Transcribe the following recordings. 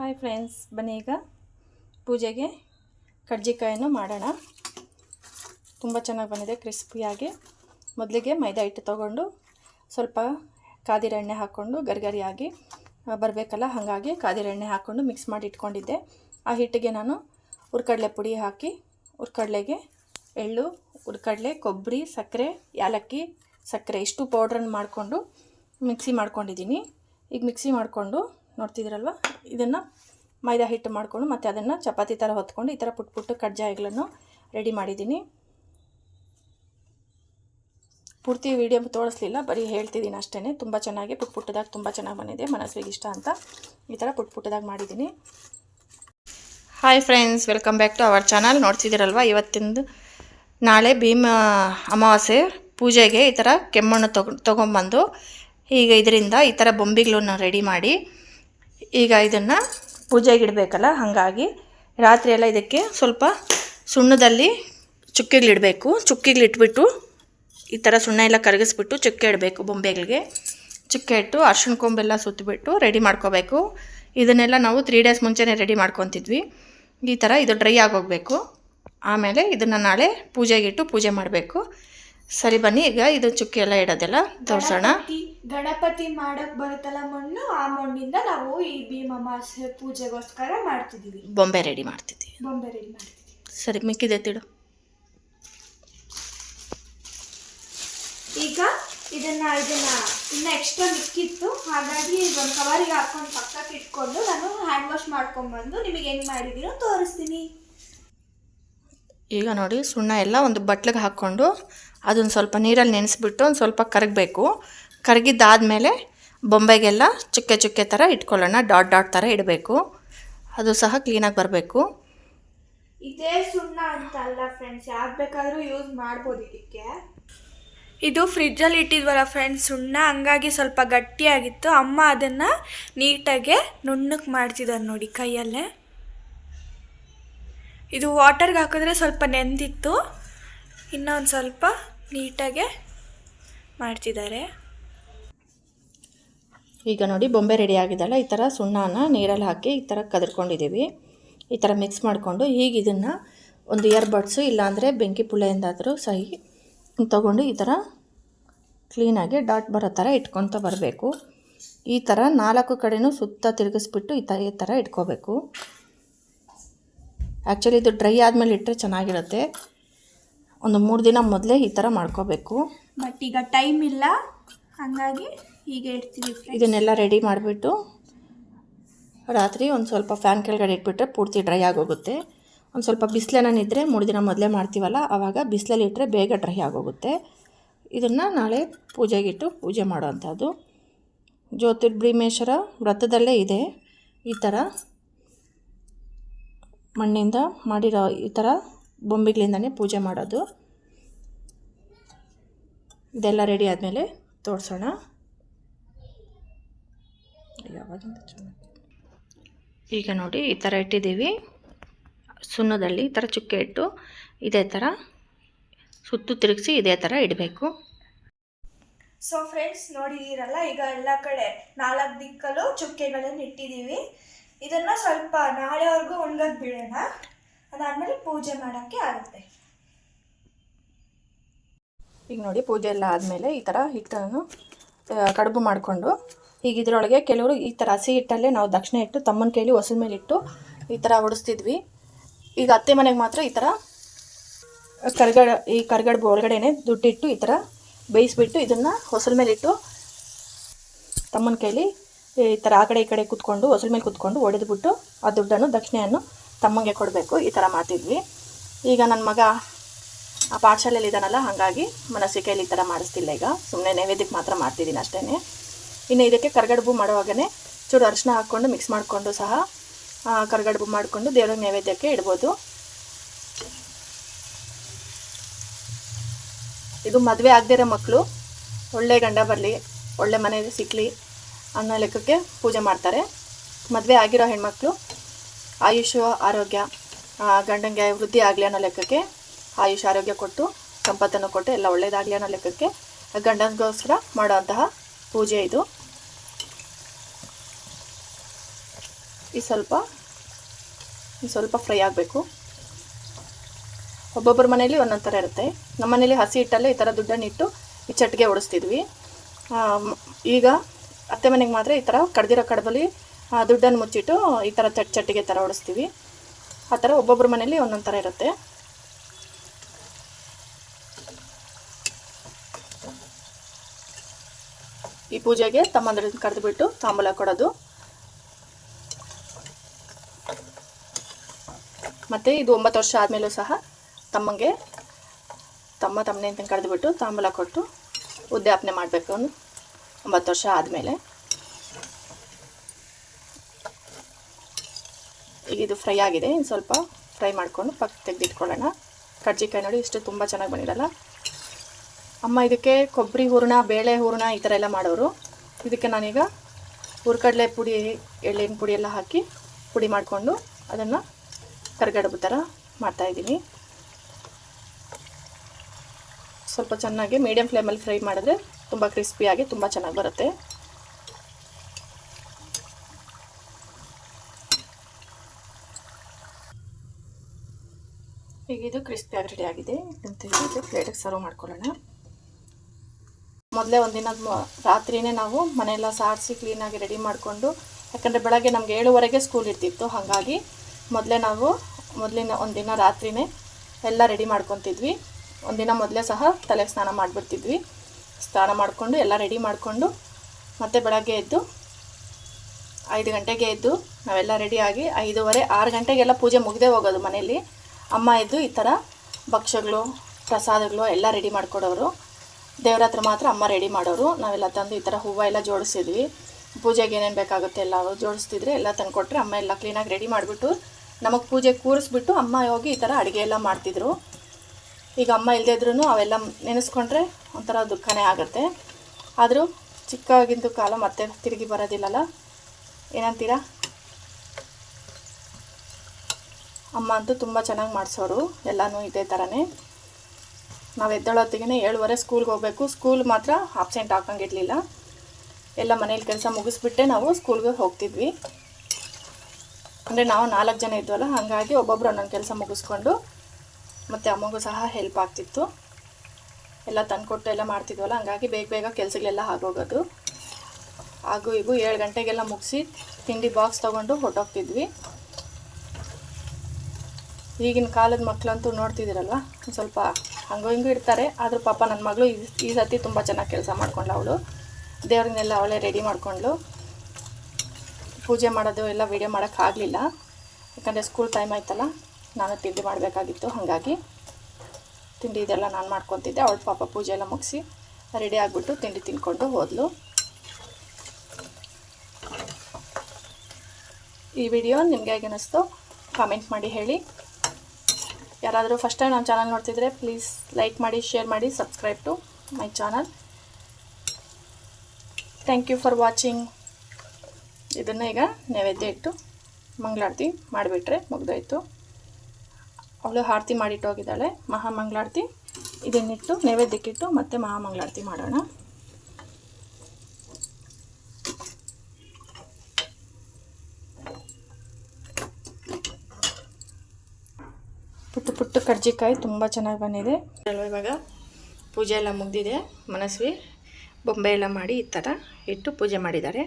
Hi friends ಬನ್ನಿ ಈಗ ಪೂಜೆಗೆ ಕಡ್ಜಿಕಾಯನ್ನು ಮಾಡೋಣ. ತುಂಬ ಚೆನ್ನಾಗಿ ಬಂದಿದೆ ಕ್ರಿಸ್ಪಿಯಾಗಿ ಮೊದಲಿಗೆ ಮೈದಾ ಹಿಟ್ಟು ತೊಗೊಂಡು ಸ್ವಲ್ಪ ಕಾದಿರೆಣ್ಣೆ ಹಾಕ್ಕೊಂಡು ಗರಿಗರಿಯಾಗಿ ಬರಬೇಕಲ್ಲ, ಹಾಗಾಗಿ ಕಾದಿರೆಣ್ಣೆ ಹಾಕ್ಕೊಂಡು ಮಿಕ್ಸ್ ಮಾಡಿ ಇಟ್ಕೊಂಡಿದ್ದೆ. ಆ ಹಿಟ್ಟಿಗೆ ನಾನು ಹುರ್ಕಡಲೆ ಪುಡಿ ಹಾಕಿ, ಹುರ್ಕಡಲೆಗೆ ಎಳ್ಳು, ಹುರ್ಕಡಲೆ, ಕೊಬ್ಬರಿ, ಸಕ್ಕರೆ, ಯಾಲಕ್ಕಿ, ಸಕ್ಕರೆ ಇಷ್ಟು ಪೌಡ್ರನ್ನು ಮಾಡಿಕೊಂಡು ಮಿಕ್ಸಿ ಮಾಡ್ಕೊಂಡಿದ್ದೀನಿ. ಈಗ ಮಿಕ್ಸಿ ಮಾಡಿಕೊಂಡು ನೋಡ್ತಿದ್ದೀರಲ್ವ? ಇದನ್ನು ಮೈದಾ ಹಿಟ್ಟು ಮಾಡಿಕೊಂಡು ಮತ್ತು ಅದನ್ನು ಚಪಾತಿ ಥರ ಹೊತ್ಕೊಂಡು ಈ ಥರ ಪುಟ್ಟ ಪುಟ್ಟು ಕಜ್ಜಾಯಗಳನ್ನು ರೆಡಿ ಮಾಡಿದ್ದೀನಿ. ಪೂರ್ತಿ ವೀಡಿಯೋ ತೋರಿಸ್ಲಿಲ್ಲ, ಬರೀ ಹೇಳ್ತಿದ್ದೀನಿ ಅಷ್ಟೇ ತುಂಬ ಚೆನ್ನಾಗಿ ಪುಟ್ಟ ಪುಟ್ಟದಾಗ ತುಂಬ ಚೆನ್ನಾಗಿ ಬಂದಿದೆ. ಮನಸ್ಸಿಗೆ ಇಷ್ಟ ಅಂತ ಈ ಥರ ಪುಟ್ಟ ಪುಟ್ಟದಾಗ ಮಾಡಿದ್ದೀನಿ. Hi friends welcome back to our channel ನೋಡ್ತಿದ್ದೀರಲ್ವ? ಇವತ್ತಿಂದು ನಾಳೆ ಭೀಮ ಅಮಾವಾಸ್ಯೆ, ಪೂಜೆಗೆ ಈ ಥರ ಕೆಮ್ಮಣ್ಣು ತಗೊ ತೊಗೊಂಬಂದು ಈಗ ಇದರಿಂದ ಈ ಥರ ಬೊಂಬಿಗಳನ್ನು ರೆಡಿ ಮಾಡಿ ಈಗ ಇದನ್ನು ಪೂಜೆಗೆ ಇಡಬೇಕಲ್ಲ ಹಾಗಾಗಿ ರಾತ್ರಿ ಎಲ್ಲ ಇದಕ್ಕೆ ಸ್ವಲ್ಪ ಸುಣ್ಣದಲ್ಲಿ ಚುಕ್ಕಿಗಳಿಡಬೇಕು. ಚುಕ್ಕಿಗಳಿಟ್ಬಿಟ್ಟು ಈ ಥರ ಸುಣ್ಣ ಎಲ್ಲ ಕರಗಿಸ್ಬಿಟ್ಟು ಚುಕ್ಕೆ ಇಡಬೇಕು ಬೊಂಬೆಗಳಿಗೆ. ಚುಕ್ಕೆ ಇಟ್ಟು ಅರ್ಶಿಣ ಕೊಂಬೆಲ್ಲ ಸುತ್ತಿಬಿಟ್ಟು ರೆಡಿ ಮಾಡ್ಕೋಬೇಕು. ಇದನ್ನೆಲ್ಲ ನಾವು ತ್ರೀ ಡೇಸ್ ಮುಂಚೆನೇ ರೆಡಿ ಮಾಡ್ಕೊತಿದ್ವಿ. ಈ ಥರ ಇದು ಡ್ರೈ ಆಗೋಗಬೇಕು. ಆಮೇಲೆ ಇದನ್ನು ನಾಳೆ ಪೂಜೆಗಿಟ್ಟು ಪೂಜೆ ಮಾಡಬೇಕು. ಸರಿ ಬನ್ನಿ ಈಗ ಇದು ಚುಕ್ಕೆ ಎಲ್ಲ ಇಡೋದೆಲ್ಲ ತೋರಿಸೋಣ. ಗಣಪತಿ ಮಾಡಕ್ ಬರುತ್ತಲ್ಲ ಮಣ್ಣು ಆ ಮಣ್ಣಿಂದ ನಾವು ಈ ಭೀಮಮಾಸೆ ಪೂಜೆಗೋಸ್ಕರ ಮಾಡ್ತಿದೀವಿ ಬೊಂಬೆ ರೆಡಿ ಮಾಡ್ತಿದ್ವಿ ಬೊಂಬೆ ರೆಡಿ ಮಾಡ್ತಿದ್ವಿ ಸರಿ ಮಿಕ್ಕಿದೆ ತಿಳು. ಈಗ ಇದನ್ನ ಇದನ್ನ ಇನ್ನ ಎಕ್ಸ್ಟ್ರಾ ಮಿಕ್ಕಿತ್ತು. ಹಾಗಾಗಿ ಒಂದು ಕವರಿಗೆ ಹಾಕೊಂಡು ಪಕ್ಕಕ್ಕೆ ಇಟ್ಕೊಂಡು ನಾನು ಹ್ಯಾಂಡ್ ವಾಶ್ ಮಾಡ್ಕೊಂಡ್ಬಂದು ನಿಮಗೆ ಹೆಂಗ್ ಮಾಡಿದೀನೋ ತೋರಿಸ್ತೀನಿ. ಈಗ ನೋಡಿ ಸುಣ್ಣ ಎಲ್ಲ ಒಂದು ಬಟ್ಲಿಗೆ ಹಾಕ್ಕೊಂಡು ಅದನ್ನು ಸ್ವಲ್ಪ ನೀರಲ್ಲಿ ನೆನೆಸ್ಬಿಟ್ಟು ಒಂದು ಸ್ವಲ್ಪ ಕರಗಬೇಕು. ಕರಗಿದ್ದಾದಮೇಲೆ ಬೊಂಬೆಗೆಲ್ಲ ಚುಕ್ಕೆ ಚುಕ್ಕೆ ಥರ ಇಟ್ಕೊಳ್ಳೋಣ ಡಾಟ್ ಡಾಟ್ ಥರ ಇಡಬೇಕು. ಅದು ಸಹ ಕ್ಲೀನಾಗಿ ಬರಬೇಕು. ಇದೇ ಸುಣ್ಣ ಅಂತ ಅಲ್ಲ ಫ್ರೆಂಡ್ಸ್ ಯಾವ್ದು ಬೇಕಾದರೂ ಯೂಸ್ ಮಾಡ್ಬೋದು ಇದಕ್ಕೆ. ಇದು ಫ್ರಿಜ್ಜಲ್ಲಿ ಇಟ್ಟಿದ್ವಲ್ಲ ಫ್ರೆಂಡ್ಸ್ ಸುಣ್ಣ ಹಂಗಾಗಿ ಸ್ವಲ್ಪ ಗಟ್ಟಿಯಾಗಿತ್ತು. ಅಮ್ಮ ಅದನ್ನು ನೀಟಾಗೆ ನುಣ್ಣಕ್ಕೆ ಮಾಡ್ತಿದ್ದಾರೆ ನೋಡಿ ಕೈಯಲ್ಲೇ. ಇದು ವಾಟರ್ಗೆ ಹಾಕಿದ್ರೆ ಸ್ವಲ್ಪ ನೆಂದಿತ್ತು. ಇನ್ನೊಂದು ಸ್ವಲ್ಪ ನೀಟಾಗೆ ಮಾಡ್ತಿದ್ದಾರೆ. ಈಗ ನೋಡಿ ಬೊಂಬೆ ರೆಡಿ ಆಗಿದೆಲ್ಲ ಈ ಥರ ಸುಣ್ಣನ ನೀರಲ್ಲಿ ಹಾಕಿ ಈ ಥರ ಕದರ್ಕೊಂಡಿದ್ದೀವಿ. ಈ ಥರ ಮಿಕ್ಸ್ ಮಾಡಿಕೊಂಡು ಈಗ ಇದನ್ನು ಒಂದು ಇಯರ್ಬಡ್ಸು ಇಲ್ಲಾಂದರೆ ಬೆಂಕಿ ಪುಳ್ಳೆಯಿಂದಾದರೂ ಸಹಿ ತಗೊಂಡು ಈ ಥರ ಕ್ಲೀನಾಗಿ ಡಾಟ್ ಬರೋ ಥರ ಇಟ್ಕೊತ ಬರಬೇಕು. ಈ ಥರ ನಾಲ್ಕು ಕಡೆನೂ ಸುತ್ತ ತಿರುಗಿಸ್ಬಿಟ್ಟು ಈ ಥರ ಈ ಥರ ಇಟ್ಕೋಬೇಕು. ಆ್ಯಕ್ಚುಲಿ ಇದು ಡ್ರೈ ಆದಮೇಲೆ ಇಟ್ಟರೆ ಚೆನ್ನಾಗಿರುತ್ತೆ. ಒಂದು ಮೂರು ದಿನ ಮೊದಲೇ ಈ ಥರ ಮಾಡ್ಕೋಬೇಕು. ಬಟ್ ಈಗ ಟೈಮ್ ಇಲ್ಲ. ಹಾಗಾಗಿ ಹೀಗೆ ಇಡ್ತೀವಿ. ಇದನ್ನೆಲ್ಲ ರೆಡಿ ಮಾಡಿಬಿಟ್ಟು ರಾತ್ರಿ ಒಂದು ಸ್ವಲ್ಪ ಫ್ಯಾನ್ ಕೆಳಗಡೆ ಇಟ್ಬಿಟ್ರೆ ಪೂರ್ತಿ ಡ್ರೈ ಆಗೋಗುತ್ತೆ. ಒಂದು ಸ್ವಲ್ಪ ಬಿಸಿಲೇನಿದ್ರೆ ಮೂರು ದಿನ ಮೊದಲೇ ಮಾಡ್ತೀವಲ್ಲ ಆವಾಗ ಬಿಸಿಲಲ್ಲಿ ಇಟ್ಟರೆ ಬೇಗ ಡ್ರೈ ಆಗೋಗುತ್ತೆ. ಇದನ್ನು ನಾಳೆ ಪೂಜೆಗಿಟ್ಟು ಪೂಜೆ ಮಾಡುವಂಥದ್ದು. ಜ್ಯೋತಿರ್ಭೀಮೇಶ್ವರ ವ್ರತದಲ್ಲೇ ಇದೆ. ಈ ಥರ ಮಣ್ಣಿಂದ ಮಾಡಿರೋ ಈ ಥರ ಬೊಂಬೆಗಳಿಂದನೇ ಪೂಜೆ ಮಾಡೋದು. ಇದೆಲ್ಲ ರೆಡಿ ಆದಮೇಲೆ ತೋರಿಸೋಣ. ಯಾವಾಗಿಂದ ಈಗ ನೋಡಿ ಈ ಥರ ಇಟ್ಟಿದ್ದೀವಿ. ಸುಣ್ಣದಲ್ಲಿ ಈ ಥರ ಚುಕ್ಕೆ ಇಟ್ಟು ಇದೇ ಥರ ಸುತ್ತು ತಿರುಗಿಸಿ ಇದೇ ಥರ ಇಡಬೇಕು. ಸೊ ಫ್ರೆಂಡ್ಸ್ ನೋಡಿದ್ದೀರಲ್ಲ ಈಗ ಎಲ್ಲ ಕಡೆ ನಾಲ್ಕು ದಿಕ್ಕಲ್ಲೂ ಚುಕ್ಕೆಗಳನ್ನು ಇಟ್ಟಿದ್ದೀವಿ. ಇದನ್ನು ಸ್ವಲ್ಪ ನಾಳೆವರೆಗೂ ಒಣಗಕ್ ಬಿಡೋಣ. ಅದಾದ್ಮೇಲೆ ಪೂಜೆ ಮಾಡೋಕ್ಕೆ ಆಗುತ್ತೆ. ಈಗ ನೋಡಿ ಪೂಜೆ ಎಲ್ಲ ಆದಮೇಲೆ ಈ ಥರ ಹಿಟ್ಟನ್ನು ನಾನು ಕಡುಬು ಮಾಡಿಕೊಂಡು, ಈಗ ಇದರೊಳಗೆ ಕೆಲವರು ಈ ಥರ ಹಸಿ ಹಿಟ್ಟಲ್ಲೇ ನಾವು ದಕ್ಷಿಣ ಇಟ್ಟು ತಮ್ಮನ ಕೈಲಿ ಹೊಸ ಮೇಲೆ ಇಟ್ಟು ಈ ಥರ ಹೊಡಿಸ್ತಿದ್ವಿ ಈಗ ಅತ್ತೆ ಮನೆಗೆ ಮಾತ್ರ ಈ ಥರ ಕರ್ಗಡ, ಈ ಕರ್ಗಡ್ಬು ಒಳಗಡೆನೆ ದುಡ್ಡಿಟ್ಟು ಈ ಥರ ಬೇಯಿಸ್ಬಿಟ್ಟು ಇದನ್ನು ಹೊಸಲ ಮೇಲೆ ಇಟ್ಟು ತಮ್ಮನ ಕೈಲಿ ಈ ಥರ ಆ ಕಡೆ ಈ ಕಡೆ ಕೂತ್ಕೊಂಡು ಹೊಸಲ ಮೇಲೆ ಕೂತ್ಕೊಂಡು ಒಡೆದ್ಬಿಟ್ಟು ಆ ದುಡ್ಡನ್ನು ದಕ್ಷಿಣೆಯನ್ನು ತಮ್ಮಂಗೆ ಕೊಡಬೇಕು, ಈ ಥರ ಮಾಡ್ತಿದ್ವಿ. ಈಗ ನನ್ನ ಮಗ ಆ ಪಾಠಶಾಲೆಯಲ್ಲಿ ಇದ್ದಾನಲ್ಲ, ಹಾಗಾಗಿ ಮನಸ್ಸಿಕೆಯಲ್ಲಿ ಈ ಥರ ಮಾಡಿಸ್ತಿಲ್ಲ ಈಗ. ಸುಮ್ಮನೆ ನೈವೇದ್ಯಕ್ಕೆ ಮಾತ್ರ ಮಾಡ್ತಿದ್ದೀನಿ ಅಷ್ಟೇ ಇನ್ನು ಇದಕ್ಕೆ ಕರ್ಗಡುಬು ಮಾಡುವಾಗನೇ ಚೂರು ಅರಿಶಿನ ಹಾಕ್ಕೊಂಡು ಮಿಕ್ಸ್ ಮಾಡಿಕೊಂಡು ಸಹ ಕರ್ಗಡುಬು ಮಾಡಿಕೊಂಡು ದೇವ್ರಿಗೆ ನೈವೇದ್ಯಕ್ಕೆ ಇಡ್ಬೋದು. ಇದು ಮದುವೆ ಆಗದೇ ಇರೋ ಮಕ್ಕಳು ಒಳ್ಳೆ ಗಂಡ ಬರಲಿ, ಒಳ್ಳೆ ಮನೆ ಸಿಕ್ಕಲಿ ಅನ್ನೋ ಲೆಕ್ಕಕ್ಕೆ ಪೂಜೆ ಮಾಡ್ತಾರೆ. ಮದುವೆ ಆಗಿರೋ ಹೆಣ್ಮಕ್ಳು ಆಯುಷು ಆರೋಗ್ಯ ಗಂಡನಿಗೆ ವೃದ್ಧಿ ಆಗಲಿ ಅನ್ನೋ ಲೆಕ್ಕಕ್ಕೆ ಆಯುಷ್ ಆರೋಗ್ಯ ಕೊಟ್ಟು, ಸಂಪತ್ತನ್ನು ಕೊಟ್ಟು ಎಲ್ಲ ಒಳ್ಳೆಯದಾಗಲಿ ಅನ್ನೋ ಲೆಕ್ಕಕ್ಕೆ ಗಂಡನಿಗೋಸ್ಕರ ಮಾಡೋಂತಹ ಪೂಜೆ ಇದು. ಈ ಸ್ವಲ್ಪ ಸ್ವಲ್ಪ ಫ್ರೈ ಆಗಬೇಕು. ಒಬ್ಬೊಬ್ಬರ ಮನೇಲಿ ಒಂದೊಂದು ಥರ ಇರುತ್ತೆ. ನಮ್ಮ ಮನೇಲಿ ಹಸಿ ಹಿಟ್ಟಲ್ಲೇ ಈ ಥರ ದುಡ್ಡನ್ನು ಇಟ್ಟು ಈ ಚಟ್ಗೆ ಓಡಿಸ್ತಿದ್ವಿ. ಈಗ ಅತ್ತೆ ಮನೆಗೆ ಮಾತ್ರ ಈ ಥರ ಕಡ್ದಿರೋ ಕಡಬಲ್ಲಿ ದುಡ್ಡನ್ನು ಮುಚ್ಚಿಟ್ಟು ಈ ಥರ ಚಟ್ ಚಟ್ಟಿಗೆ ಥರ ಓಡಿಸ್ತೀವಿ. ಆ ಥರ ಒಬ್ಬೊಬ್ಬರ ಮನೇಲಿ ಒಂದೊಂದು ಥರ ಇರುತ್ತೆ. ಈ ಪೂಜೆಗೆ ತಮ್ಮಂದ್ರನ್ನ ಕರೆದುಬಿಟ್ಟು ತಾಂಬೂಲ ಕೊಡೋದು. ಮತ್ತು ಇದು ಒಂಬತ್ತು ವರ್ಷ ಆದಮೇಲೂ ಸಹ ತಮ್ಮಂಗೆ ತಮ್ಮ ತಮ್ಮನೇ ಅಂತ ಕರೆದುಬಿಟ್ಟು ತಾಂಬೂಲ ಕೊಟ್ಟು ಉದ್ಯಾಪನೆ ಮಾಡಬೇಕು. ಒಂಬತ್ತು ವರ್ಷ ಆದಮೇಲೆ. ಈಗ ಇದು ಫ್ರೈ ಆಗಿದೆ. ಇನ್ನು ಸ್ವಲ್ಪ ಫ್ರೈ ಮಾಡಿಕೊಂಡು ಪಕ್ಕ ತೆಗೆದಿಟ್ಕೊಳ್ಳೋಣ. ಕಡ್ಜಿಕಾಯಿ ನೋಡಿ ಇಷ್ಟು ತುಂಬ ಚೆನ್ನಾಗಿ ಬಂದಿರಲ್ಲ ಅಮ್ಮ ಇದಕ್ಕೆ ಕೊಬ್ಬರಿ ಹೂರಣ, ಬೇಳೆ ಹೂರಣ ಈ ಥರ ಎಲ್ಲ ಮಾಡೋರು. ಇದಕ್ಕೆ ನಾನೀಗ ಹುರ್ಕಡಲೆ ಪುಡಿ, ಎಳ್ಳಿನ ಪುಡಿ ಎಲ್ಲ ಹಾಕಿ ಪುಡಿ ಮಾಡಿಕೊಂಡು ಅದನ್ನು ಕರ್ಗಡಬು ಥರ ಮಾಡ್ತಾಯಿದ್ದೀನಿ ಸ್ವಲ್ಪ ಚೆನ್ನಾಗಿ ಮೀಡಿಯಮ್ ಫ್ಲೇಮಲ್ಲಿ ಫ್ರೈ ಮಾಡಿದ್ರೆ ತುಂಬ ಕ್ರಿಸ್ಪಿಯಾಗಿ ತುಂಬ ಚೆನ್ನಾಗಿ ಬರುತ್ತೆ. ಈಗ ಇದು ಕ್ರಿಸ್ಪಿಯಾಗಿ ರೆಡಿ ಆಗಿದೆ. ಇದು ಪ್ಲೇಟಿಗೆ ಸರ್ವ್ ಮಾಡ್ಕೊಳ್ಳೋಣ. ಮೊದಲೇ ಒಂದಿನ ರಾತ್ರಿನೇ ನಾವು ಮನೆಯೆಲ್ಲ ಸಾರಿಸಿ ಕ್ಲೀನಾಗಿ ರೆಡಿ ಮಾಡಿಕೊಂಡು, ಯಾಕಂದರೆ ಬೆಳಗ್ಗೆ ನಮಗೆ ಏಳುವರೆಗೆ ಸ್ಕೂಲ್ ಇರ್ತಿತ್ತು, ಹಾಗಾಗಿ ಮೊದಲೇ ನಾವು ಮೊದಲಿನ ಒಂದಿನ ರಾತ್ರಿನೇ ಎಲ್ಲ ರೆಡಿ ಮಾಡ್ಕೊತಿದ್ವಿ. ಒಂದಿನ ಮೊದಲೇ ಸಹ ತಲೆಗೆ ಸ್ನಾನ ಮಾಡಿಬಿಡ್ತಿದ್ವಿ. ಸ್ನಾನ ಮಾಡಿಕೊಂಡು ಎಲ್ಲ ರೆಡಿ ಮಾಡಿಕೊಂಡು ಮತ್ತೆ ಬೆಳಗ್ಗೆ ಎದ್ದು ಐದು ಗಂಟೆಗೆ ಎದ್ದು ನಾವೆಲ್ಲ ರೆಡಿಯಾಗಿ ಐದೂವರೆ, ಆರು ಗಂಟೆಗೆಲ್ಲ ಪೂಜೆ ಮುಗಿದೇ ಹೋಗೋದು ಮನೆಯಲ್ಲಿ. ಅಮ್ಮ ಇದ್ದು ಈ ಥರ ಭಕ್ಷ್ಯಗಳು, ಪ್ರಸಾದಗಳು ಎಲ್ಲ ರೆಡಿ ಮಾಡಿಕೊಡೋರು. ದೇವ್ರ ಹತ್ರ ಮಾತ್ರ ಅಮ್ಮ ರೆಡಿ ಮಾಡೋರು. ನಾವೆಲ್ಲ ತಂದು ಈ ಥರ ಹೂವು ಎಲ್ಲ ಜೋಡಿಸಿದ್ವಿ. ಪೂಜೆಗೆ ಏನೇನು ಬೇಕಾಗುತ್ತೆ ಎಲ್ಲ ಜೋಡಿಸ್ತಿದ್ರೆ ಎಲ್ಲ ತಂದು ಕೊಟ್ಟರೆ ಅಮ್ಮ ಎಲ್ಲ ಕ್ಲೀನಾಗಿ ರೆಡಿ ಮಾಡಿಬಿಟ್ಟು ನಮಗೆ ಪೂಜೆ ಕೂರಿಸ್ಬಿಟ್ಟು ಅಮ್ಮ ಹೋಗಿ ಈ ಥರ ಅಡುಗೆ ಎಲ್ಲ ಮಾಡ್ತಿದ್ರು. ಈಗ ಅಮ್ಮ ಇಲ್ಲದೇ ಇದ್ರೂ ಅವೆಲ್ಲ ನೆನೆಸ್ಕೊಂಡ್ರೆ ಒಂಥರ ದುಃಖನೇ ಆಗುತ್ತೆ. ಆದರೂ ಚಿಕ್ಕವಾಗಿಂದು ಕಾಲ ಮತ್ತೆ ತಿರುಗಿ ಬರೋದಿಲ್ಲಲ್ಲ? ಏನಂತೀರಾ? ಅಮ್ಮ ಅಂತೂ ತುಂಬ ಚೆನ್ನಾಗಿ ಮಾಡಿಸೋರು. ಎಲ್ಲನೂ ಇದೇ ಥರನೇ ನಾವು ಎದ್ದೇಳೊತ್ತಿಗೆ ಏಳುವರೆ ಸ್ಕೂಲ್ಗೆ ಹೋಗಬೇಕು. ಸ್ಕೂಲ್ ಮಾತ್ರ ಆಬ್ಸೆಂಟ್ ಹಾಕಂಗಿರಲಿಲ್ಲ. ಎಲ್ಲ ಮನೇಲಿ ಕೆಲಸ ಮುಗಿಸ್ಬಿಟ್ಟೆ ನಾವು ಸ್ಕೂಲ್ಗೆ ಹೋಗ್ತಿದ್ವಿ. ಅಂದರೆ ನಾವು ನಾಲ್ಕು ಜನ ಇದ್ವಲ್ಲ, ಹಾಗಾಗಿ ಒಬ್ಬೊಬ್ರು ಒಂದೊಂದು ಕೆಲಸ ಮುಗಿಸ್ಕೊಂಡು ಮತ್ತು ಅಮ್ಮಗೂ ಸಹ ಹೆಲ್ಪ್ ಆಗ್ತಿತ್ತು. ಎಲ್ಲ ತಂದುಕೊಟ್ಟು ಎಲ್ಲ ಮಾಡ್ತಿದ್ವಲ್ಲ, ಹಾಗಾಗಿ ಬೇಗ ಬೇಗ ಕೆಲಸಗಳೆಲ್ಲ ಆಗೋಗೋದು. ಹಾಗೂ ಇವು ಏಳು ಗಂಟೆಗೆಲ್ಲ ಮುಗಿಸಿ ತಿಂಡಿ ಬಾಕ್ಸ್ ತೊಗೊಂಡು ಹೊರಟೋಗ್ತಿದ್ವಿ. ಈಗಿನ ಕಾಲದ ಮಕ್ಕಳಂತೂ ನೋಡ್ತಿದ್ದೀರಲ್ವ? ಸ್ವಲ್ಪ ಹಂಗೋ ಹಿಂಗೂ ಇರ್ತಾರೆ. ಆದರೂ ಪಾಪ ನನ್ನ ಮಗಳು ಈ ಈ ಸತಿ ತುಂಬ ಚೆನ್ನಾಗಿ ಕೆಲಸ ಮಾಡ್ಕೊಂಡ್ಳು ಅವಳು. ದೇವ್ರನ್ನೆಲ್ಲ ಅವಳೇ ರೆಡಿ ಮಾಡಿಕೊಂಡ್ಳು. ಪೂಜೆ ಮಾಡೋದು ಎಲ್ಲ ವೀಡಿಯೋ ಮಾಡೋಕ್ಕಾಗಲಿಲ್ಲ ಯಾಕಂದರೆ ಸ್ಕೂಲ್ ಟೈಮ್ ಆಯ್ತಲ್ಲ, ನಾನು ತಿಂಡಿ ಮಾಡಬೇಕಾಗಿತ್ತು, ಹಾಗಾಗಿ ತಿಂಡಿ ಇದೆಲ್ಲ ನಾನು ಮಾಡ್ಕೊತಿದ್ದೆ. ಅವಳು ಪಾಪ ಪೂಜೆ ಎಲ್ಲ ಮುಗಿಸಿ ರೆಡಿ ಆಗಿಬಿಟ್ಟು ತಿಂಡಿ ತಿನ್ಕೊಂಡು ಹೋದಳು ಈ ವಿಡಿಯೋ ನಿಮಗೆ ಹೇಗೆ ಅನ್ನಿಸ್ತು ಕಾಮೆಂಟ್ ಮಾಡಿ ಹೇಳಿ. ಯಾರಾದರೂ ಫಸ್ಟ್ ಟೈಮ್ ನಮ್ಮ ಚಾನಲ್ ನೋಡ್ತಿದ್ರೆ ಪ್ಲೀಸ್ ಲೈಕ್ ಮಾಡಿ ಶೇರ್ ಮಾಡಿ subscribe to my channel thank you for watching ಇದನ್ನು ಈಗ ನೈವೇದ್ಯ ಇಟ್ಟು ಮಂಗಳಾರತಿ ಮಾಡಿಬಿಟ್ರೆ ಮುಗ್ದೋಯ್ತು. ಅವಳು ಆರತಿ ಮಾಡಿಟ್ಟು ಹೋಗಿದ್ದಾಳೆ. ಮಹಾಮಂಗಳಾರತಿ. ಇದನ್ನಿಟ್ಟು ನೈವೇದ್ಯಕ್ಕಿಟ್ಟು ಮತ್ತೆ ಮಹಾಮಂಗಳಾರತಿ ಮಾಡೋಣ. ಪುಟ್ಟು ಪುಟ್ಟು ಕರ್ಜಿಕಾಯಿ ತುಂಬ ಚೆನ್ನಾಗಿ ಬಂದಿದೆ. ಅಲ್ವಾ ಇವಾಗ? ಪೂಜೆ ಎಲ್ಲ ಮುಗ್ದಿದೆ, ಮನಸ್ವಿ. ಬೊಂಬೆ ಎಲ್ಲ ಮಾಡಿ ಈ ಥರ ಇಟ್ಟು ಪೂಜೆ ಮಾಡಿದ್ದಾರೆ.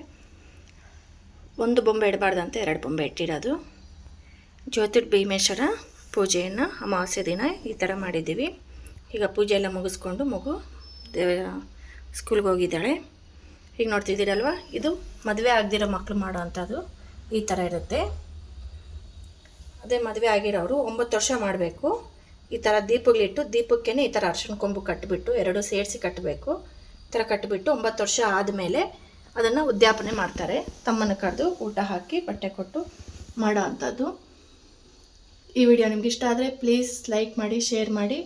ಒಂದು ಬೊಂಬೆ ಇಡಬಾರ್ದಂತೆ, ಎರಡು ಬೊಂಬೆ ಇಟ್ಟಿರೋದು. ಜ್ಯೋತಿರ್ ಭೀಮೇಶ್ವರ ಪೂಜೆಯನ್ನು ಅಮಾವಾಸ್ಯೆ ದಿನ ಈ ಥರ ಮಾಡಿದ್ದೀವಿ. ಈಗ ಪೂಜೆ ಎಲ್ಲ ಮುಗಿಸ್ಕೊಂಡು ಮಗು ಸ್ಕೂಲ್ಗೆ ಹೋಗಿದ್ದಾಳೆ. ಈಗ ನೋಡ್ತಿದ್ದೀರಲ್ವ? ಇದು ಮದುವೆ ಆಗದಿರೋ ಮಕ್ಕಳು ಮಾಡೋ ಅಂಥದ್ದು ಈ ಥರ ಇರುತ್ತೆ. ಅದೇ ಮದುವೆ ಆಗಿರೋರು ಒಂಬತ್ತು ವರ್ಷ ಮಾಡಬೇಕು. ಈ ಥರ ದೀಪಗಳಿಟ್ಟು ದೀಪಕ್ಕೇ ಈ ಥರ ಅರ್ಶನ ಕೊಂಬು ಕಟ್ಟಿಬಿಟ್ಟು ಎರಡು ಸೇರಿಸಿ ಕಟ್ಟಬೇಕು ಈ ಥರ ಕಟ್ಟಿಬಿಟ್ಟು ಒಂಬತ್ತು ವರ್ಷ ಆದಮೇಲೆ ಅದನ್ನು ಉದ್ಯಾಪನೆ ಮಾಡ್ತಾರೆ. ತಮ್ಮನ್ನು ಕರೆದು ಊಟ ಹಾಕಿ ಬಟ್ಟೆ ಕೊಟ್ಟು ಮಾಡೋ ಅಂಥದ್ದು. ಈ ವಿಡಿಯೋ ನಿಮ್ಗೆ ಇಷ್ಟ ಆದರೆ ಪ್ಲೀಸ್ ಲೈಕ್ ಮಾಡಿ, ಶೇರ್ ಮಾಡಿ,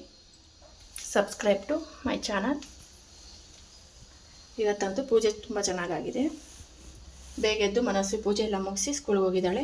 ಸಬ್ಸ್ಕ್ರೈಬ್ ಟು ಮೈ ಚಾನಲ್. ಇವತ್ತಂತೂ ಪೂಜೆ ತುಂಬ ಚೆನ್ನಾಗಾಗಿದೆ. ಬೇಗ ಎದ್ದು ಮನಸ್ಸು ಪೂಜೆ ಎಲ್ಲ ಮುಗಿಸಿ ಸ್ಕೂಲ್ಗೆ ಹೋಗಿದ್ದಾಳೆ.